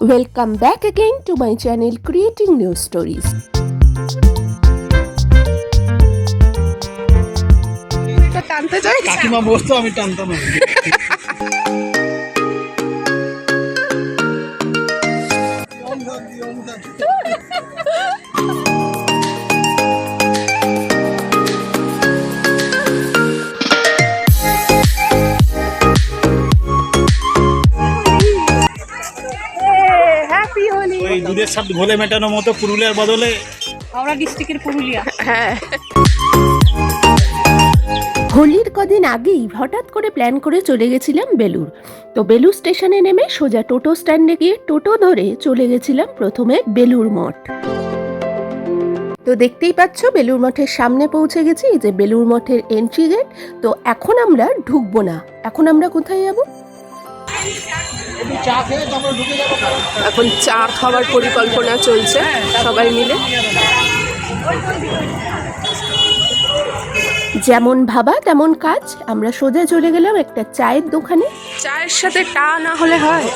Welcome back again to my channel Creating new Stories. টানতে চাই কাকিমা বলতো আমি টানতাম ওই সাথে ঘোলে মেটানোর মতো পুরুলিয়ার বদলে হাওড়া ডিস্ট্রিক্টের পুরুলিয়া। হ্যাঁ। হোলির কদিন আগেই হঠাৎ করে প্ল্যান করে চলে গেছিলাম বেলুর তো বেলুর স্টেশনে নেমে সোজা টোটো স্ট্যান্ডে গিয়ে টোটো ধরে চলে গেছিলাম প্রথমে বেলুর মঠ। তো দেখতেই পাচ্ছ বেলুর মঠের সামনে পৌঁছে গেছি যে বেলুর মঠের এন্ট্রি গেট তো এখন আমরা ঢুকবো না। এখন আমরা কোথায় যাব? এখন চা খাওয়ার পরিকল্পনা চলছে সবাই মিলে। যেমন ভাবা তেমন কাজ। আমরা সোজা চলে গেলাম একটা চায়ের দোকানে। চায়ের সাথে টা না হলে হয়।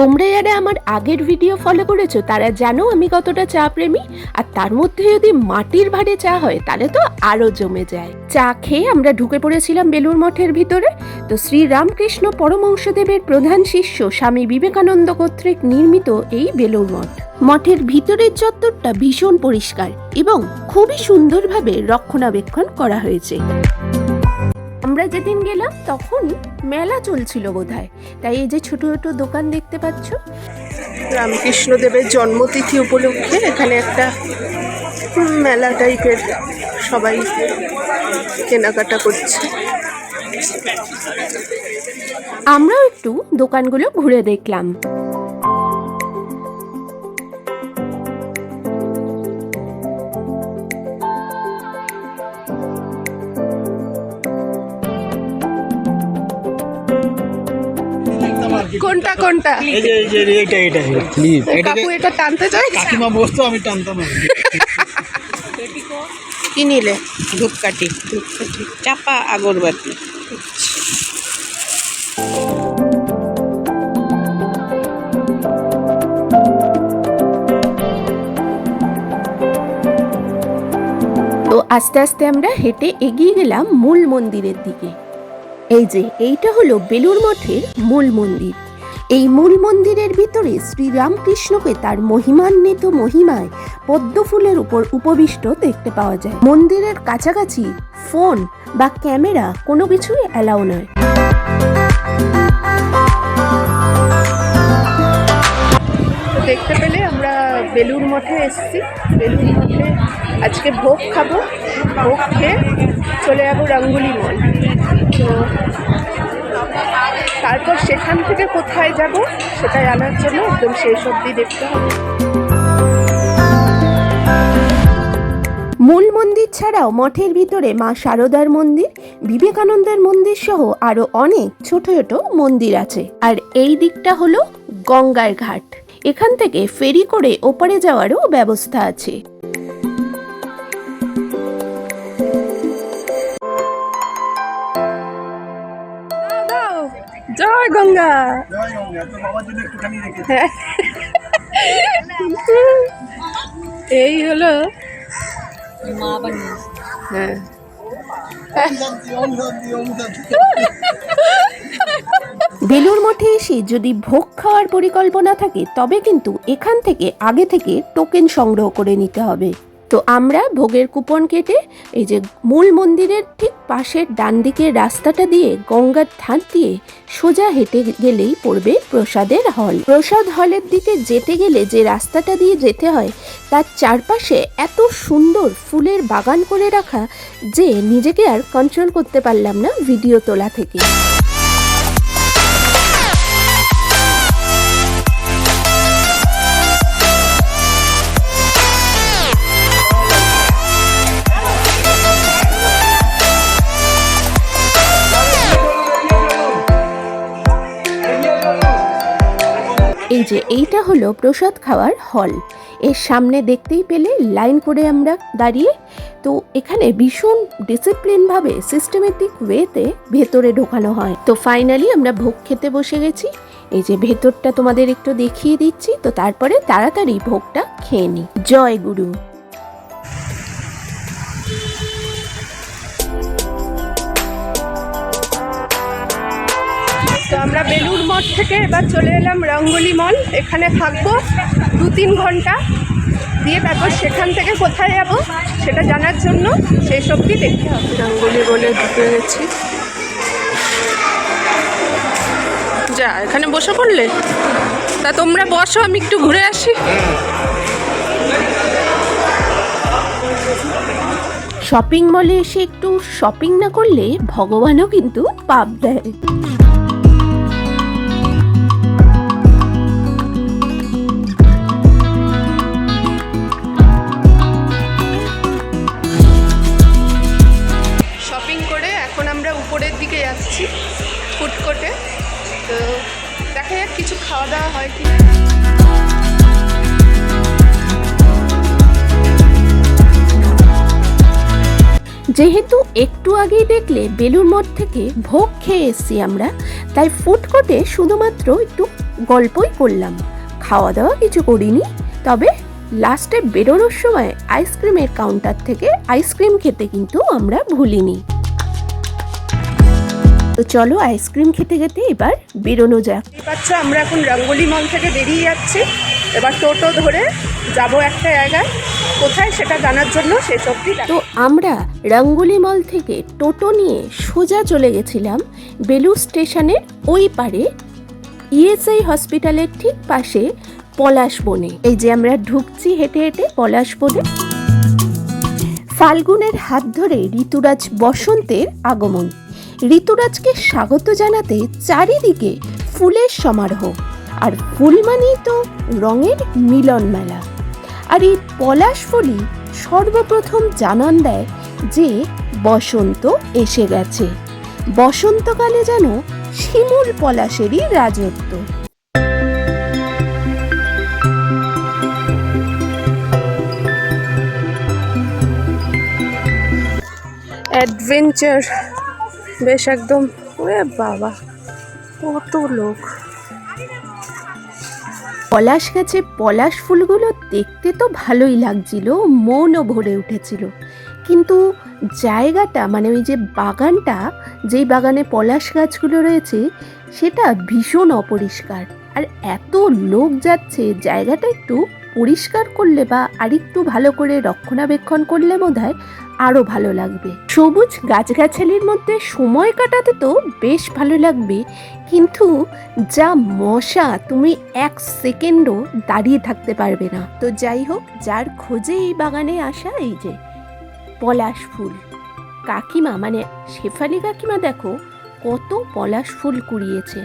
তোমরা যারা আমার আগের ভিডিও ফলো করেছ, তারা জানো আমি কতটা চা প্রেমী আর তার মধ্যে যদি মাটির ভাড়ে চা হয়, তাহলে তো আরও জমে যায়। চা খেয়ে আমরা ঢুকে পড়েছিলাম বেলুর মঠের ভিতরে। তো শ্রী রামকৃষ্ণ পরমংশদেবের প্রধান শিষ্য স্বামী বিবেকানন্দ কর্তৃক নির্মিত এই বেলুর মঠ। মঠের ভিতরের চত্বরটা ভীষণ পরিষ্কার এবং খুবই সুন্দরভাবে রক্ষণাবেক্ষণ করা হয়েছে। আমরা যেদিন গেলাম তখন মেলা চলছিল বোধহয়। তাই এই যে ছোট ছোট দোকান দেখতে পাচ্ছ। রামকৃষ্ণ দেবের জন্মতিথি উপলক্ষে এখানে একটা মেলা টাইপের সবাই কেনাকাটা করছে। আমরাও একটু দোকানগুলো ঘুরে দেখলাম। কোনটা কোনটা? এই যে এই যে এইটা এইটা ক্লিপ কাকু এটা টানতে চাই কাকিমা বসতো আমি টানতাম কি। নিলে? ধূপকাঠি। চাপা আগরবাতি। তো আস্তে আস্তে আমরা হেঁটে এগিয়ে গেলাম মূল মন্দিরের দিকে। এই যে এইটা হলো বেলুর মঠের মূল মন্দির। এই মূল মন্দিরের ভিতরে শ্রীরামকৃষ্ণকে তার মহিমান্বিত মহিমায় পদ্ম ফুলের উপর উপবিষ্ট দেখতে পাওয়া যায়। মন্দিরের কাছাকাছি ফোন বা ক্যামেরা কোনো কিছুই অ্যালাউ নয়। দেখতে পেলে আমরা বেলুর মঠে এসেছি। বেলুর মঠে আজকে ভোগ খাব। ভোগ খেয়ে চলে যাব রঙ্গুলি মল তো তারপর সেখান থেকে কোথায় যাব সেটা জানার জন্য একদম শেষ অবধি দেখতে হবে। মূল মন্দির ছাড়াও মঠের ভিতরে মা শারদার মন্দির, বিবেকানন্দের মন্দির সহ আরও অনেক ছোট ছোট মন্দির আছে। আর এই দিকটা হলো গঙ্গার ঘাট। এখান থেকে ফেরি করে ওপারে যাওয়ারও ব্যবস্থা আছে। জয় গঙ্গা। রেখেছি। এই হলো হ্যাঁ। বেলুর মঠে এসে যদি ভোগ খাওয়ার পরিকল্পনা থাকে তবে কিন্তু এখান থেকে আগে থেকে টোকেন সংগ্রহ করে নিতে হবে। তো আমরা ভোগের কুপন কেটে এই যে মূল মন্দিরের ঠিক পাশের ডান দিকের রাস্তাটা দিয়ে গঙ্গার ধার দিয়ে সোজা হেঁটে গেলেই পড়বে প্রসাদের হল। প্রসাদ হলের দিকে যেতে গেলে যে রাস্তাটা দিয়ে যেতে হয়, তার চারপাশে এত সুন্দর ফুলের বাগান করে রাখা যে নিজেকে আর কন্ট্রোল করতে পারলাম না ভিডিও তোলা থেকে। যে এইটা হলো প্রসাদ খাওয়ার হল। এর সামনে দেখতেই পেলে লাইন করে আমরা দাঁড়িয়ে। তো এখানে ভীষণ ডিসিপ্লিনভাবে সিস্টেমেটিক ওয়েতে ভেতরে ঢোকানো হয়। তো ফাইনালি আমরা ভোগ খেতে বসে গেছি। এই যে ভেতরটা তোমাদের একটু দেখিয়ে দিচ্ছি। তো তারপরে তাড়াতাড়ি ভোগটা খেয়ে নিই। জয় গুরু। আমরা বেলুর মঠ থেকে এবার চলে এলাম রঙ্গলি মল। এখানে থাকব দু তিন ঘণ্টা। দিয়ে তারপর সেখান থেকে কোথায় যাব সেটা জানার জন্য সেই সবটি দেখতে হবে। রঙ্গলি বলে ঢুকে গেছি। যা এখানে বসে পড়লে? তা তোমরা বসো আমি একটু ঘুরে আসি। শপিং মলে এসে একটু শপিং না করলে ভগবানও কিন্তু পাপ দেয়। যাচ্ছি ফুড কোর্টে তো দেখা যাক কিছু খাওয়া দাওয়া হয় কি না। যেহেতু একটু আগেই দেখলে বেলুর মঠ থেকে ভোগ খেয়ে এসছি আমরা, তাই ফুড কোর্টে শুধুমাত্র একটু গল্পই করলাম। খাওয়া দাওয়া কিছু করিনি, তবে লাস্টে বেরোনোর সময় আইসক্রিমের কাউন্টার থেকে আইসক্রিম খেতে কিন্তু আমরা ভুলিনি। তো চলো আইসক্রিম খেতে খেতে এবার বেরোনো যাক। পাচ্ছ আমরা এখন রঙ্গলি মল থেকে বেরিয়ে যাচ্ছি। এবার টোটো ধরে যাব একটা জায়গায়। কোথায় সেটা জানার জন্য সেসবটি তো আমরা রঙ্গলি মল থেকে টোটো নিয়ে সোজা চলে গেছিলাম বেলুর স্টেশনের ওই পারে ইএসআই হসপিটালের ঠিক পাশে পলাশ বনে। এই যে আমরা ঢুকছি হেঁটে হেঁটে পলাশ বনে। ফাল্গুনের হাত ধরে ঋতুরাজ বসন্তের আগমন। ঋতুরাজকে স্বাগত জানাতে চারিদিকে ফুলের সমারোহ, আর ফুল মানেই তো রঙের মিলন মেলা। আর এই পলাশ ফুলই সর্বপ্রথম জানান দেয় যে বসন্ত এসে গেছে। বসন্তকালে যেন শিমুল পলাশেরই রাজত্ব। অ্যাডভেঞ্চার বেশ একদম, ওরে বাবা, কত লোক। পলাশ গাছে পলাশ ফুলগুলো দেখতে তো ভালোই লাগছিল, মনও ভরে উঠেছিল। কিন্তু জায়গাটা মানে ওই যে বাগানটা, যেই বাগানে পলাশ গাছগুলো রয়েছে, সেটা ভীষণ অপরিষ্কার। আর এত লোক যাচ্ছে, জায়গাটা একটু পরিষ্কার করলে বা আরেকটু ভালো করে রক্ষণাবেক্ষণ করলে বোধ আরও ভালো লাগবে। সবুজ গাছগাছালির মধ্যে সময় কাটাতে তো বেশ ভালো লাগবে। কিন্তু যা মশা, তুমি এক সেকেন্ডও দাঁড়িয়ে থাকতে পারবে না। তো যাই হোক, যার খোঁজে এই বাগানে আসা এই যে পলাশ ফুল। কাকিমা মানে শেফালি কাকিমা দেখো কত পলাশ ফুল কুড়িয়েছে।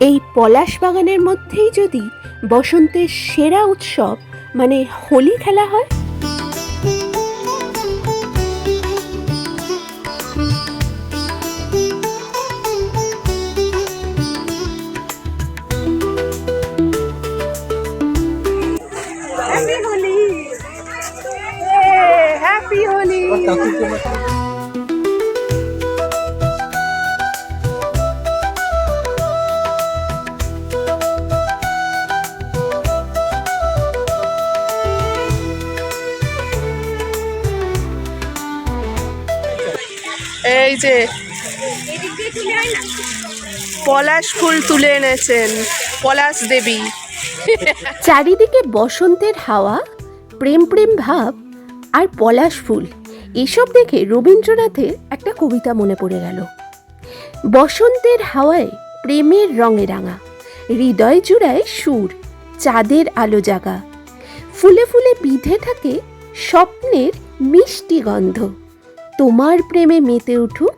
এই পলাশ বাগানের মধ্যেই যদি বসন্তের সেরা উৎসব মানে হোলি খেলা হয় এই যে পলাশ ফুল তুলে এনেছেন পলাশ দেবী চারিদিকে বসন্তের হাওয়া প্রেম প্রেম ভাব আর পলাশ ফুল এসব দেখে রবীন্দ্রনাথের একটা কবিতা মনে পড়ে গেল। বসন্তের হাওয়ায় প্রেমের রঙে রাঙা, হৃদয় জুড়ায় সুর, চাঁদের আলো জাগা। ফুলে ফুলে বিধে থাকে স্বপ্নের মিষ্টি গন্ধ। তোমার প্রেমে মেতে উঠুক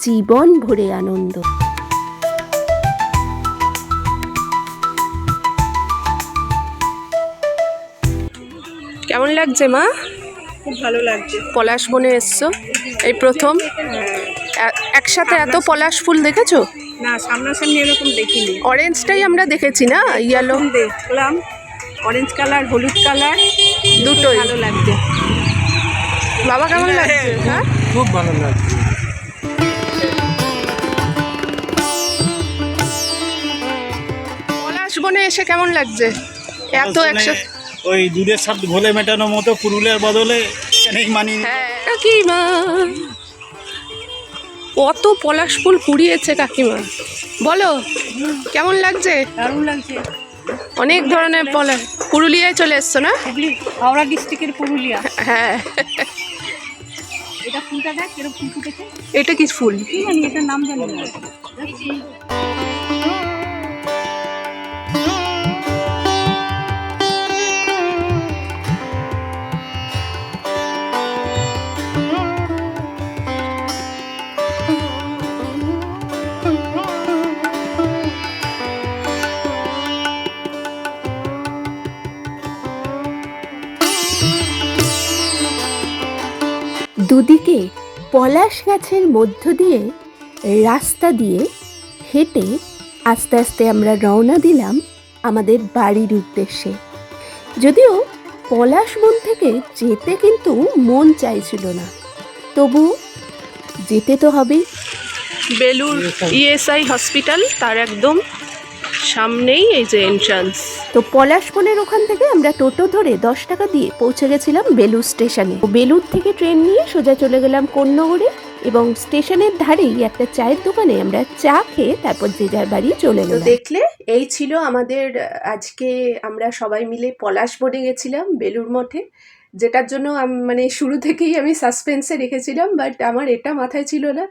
জীবন ভরে আনন্দ। কেমন লাগছে মা? খুব ভালো লাগছে। পলাশ বনে এসছো? এই প্রথম? একসাথে এত পলাশ ফুল দেখেছ? না সামনাসামনি এরকম দেখিনি। অরেঞ্জটাই আমরা দেখেছি না? ইয়েলো দেখলাম। অরেঞ্জ কালার হলুদ কালার দুটোই। ভালো লাগছে। বাবা কেমন লাগছে? হ্যাঁ? খুব ভালো লাগছে। পলাশ বনে এসে কেমন লাগছে? এত একশো ওই দুধের সাথে ঘোলে মেটানোর মতো পুরুলের বদলে এখানেই মানি। হ্যাঁ কাকিমা। কত পলাশ ফুল কুড়িয়েছে কাকিমা। বলো কেমন লাগছে? দারুণ লাগছে। অনেক ধরনের পলাশ। পুরুলিয়ায় চলে এসছো না? হাওড়া ডিস্ট্রিক্টের পুরুলিয়া। হ্যাঁ। এটা ফুলটা দেখ এরকম ফুল এটা কি ফুল? এটার নাম জানি না। দুদিকে পলাশ গাছের মধ্য দিয়ে রাস্তা দিয়ে হেঁটে আস্তে আস্তে আমরা রওনা দিলাম আমাদের বাড়ির উদ্দেশ্যে। যদিও পলাশ বন থেকে যেতে কিন্তু মন চাইছিল না। তবু যেতে তো হবেই। বেলুর ইএসআই হসপিটাল, তার একদম সামনেই এই যে এন্ট্রান্স তো পলাশ বনের ওখান থেকে আমরা টোটো ধরে দশ টাকা দিয়ে পৌঁছে গেছিলাম বেলুর স্টেশনে। বেলুর থেকে ট্রেন নিয়ে সোজা চলে গেলাম কোন্নগরে এবং স্টেশনের ধারেই একটা চায়ের দোকানে আমরা চা খেয়ে তারপর যে যার বাড়ি চলে তো গেলাম। দেখলে এই ছিল আমাদের আজকে আমরা সবাই মিলে পলাশ বনে গেছিলাম বেলুর মঠে। যেটার জন্য মানে শুরু থেকেই আমি সাসপেন্সে রেখেছিলাম বাট আমার এটা মাথায় ছিল না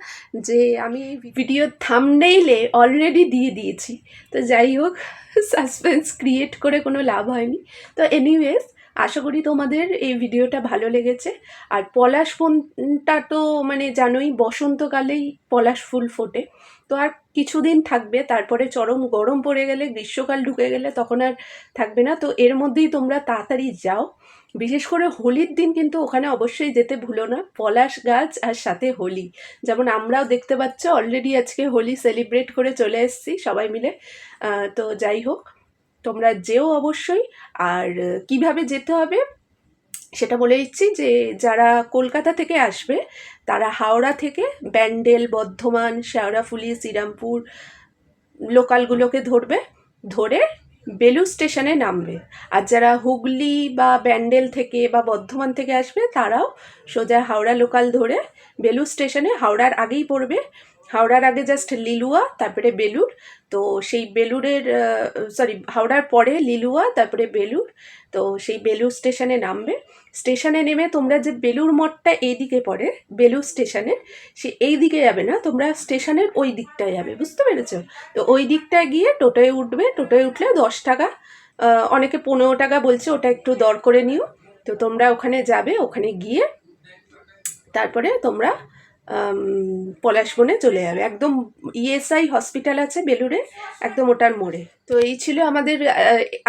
যে আমি ভিডিও থামনেইলে অলরেডি দিয়ে দিয়েছি। তো যাই হোক সাসপেন্স ক্রিয়েট করে কোনো লাভ হয়নি। তো এনিওয়েজ আশা করি তোমাদের এই ভিডিওটা ভালো লেগেছে। আর পলাশ ফোনটা তো মানে জানোই, বসন্তকালেই পলাশ ফুল ফোটে। তো আর কিছুদিন থাকবে, তারপরে চরম গরম পড়ে গেলে, গ্রীষ্মকাল ঢুকে গেলে তখন আর থাকবে না। তো এর মধ্যেই তোমরা তাড়াতাড়ি যাও। বিশেষ করে হোলির দিন কিন্তু ওখানে অবশ্যই যেতে ভুলো না। পলাশ গাছ আর সাথে হোলি। যেমন আমরাও দেখতে পাচ্ছ অলরেডি আজকে হোলি সেলিব্রেট করে চলে এসেছি সবাই মিলে। তো যাই হোক। তোমরা যেও অবশ্যই। আর কীভাবে যেতে হবে সেটা বলে দিচ্ছি যে, যারা কলকাতা থেকে আসবে, তারা হাওড়া থেকে ব্যান্ডেল, বর্ধমান, শেওড়াফুলি, শ্রীরামপুর লোকালগুলোকে ধরবে, ধরে বেলু স্টেশনে নামবে। আর যারা হুগলি বা ব্যান্ডেল থেকে বা বর্ধমান থেকে আসবে, তারাও সোজা হাওড়া লোকাল ধরে বেলু স্টেশনে, হাওড়ার আগেই পড়বে। হাওড়ার আগে জাস্ট লিলুয়া, তারপরে বেলুর তো সেই বেলুরের সরি হাওড়ার পরে লিলুয়া, তারপরে বেলুর তো সেই বেলুর স্টেশনে নামবে। স্টেশনে নেমে তোমরা যে বেলুর মঠটা এইদিকে পড়ে বেলুর স্টেশনে, সে এই দিকে যাবে না, তোমরা স্টেশনের ওই দিকটায় যাবে, বুঝতে পেরেছ? তো ওই দিকটায় গিয়ে টোটোয় উঠবে, টোটোয় উঠলে দশ টাকা অনেকে পনেরো টাকা বলছে, ওটা একটু দর করে নিও। তো তোমরা ওখানে যাবে, ওখানে গিয়ে তারপরে তোমরা পলাশবনে চলে যাবে। একদম ইএসআই হসপিটাল আছে বেলুড়ে, একদম ওটার মোড়ে। তো এই ছিল আমাদের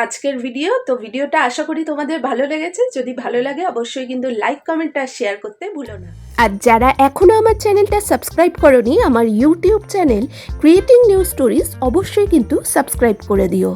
আজকের ভিডিও তো ভিডিওটা আশা করি তোমাদের ভালো লেগেছে। যদি ভালো লাগে, অবশ্যই কিন্তু লাইক কমেন্ট আর শেয়ার করতে ভুলো না। আর যারা এখনও আমার চ্যানেলটা সাবস্ক্রাইব করনি, আমার YouTube channel creating new stories অবশ্যই কিন্তু সাবস্ক্রাইব করে দিও।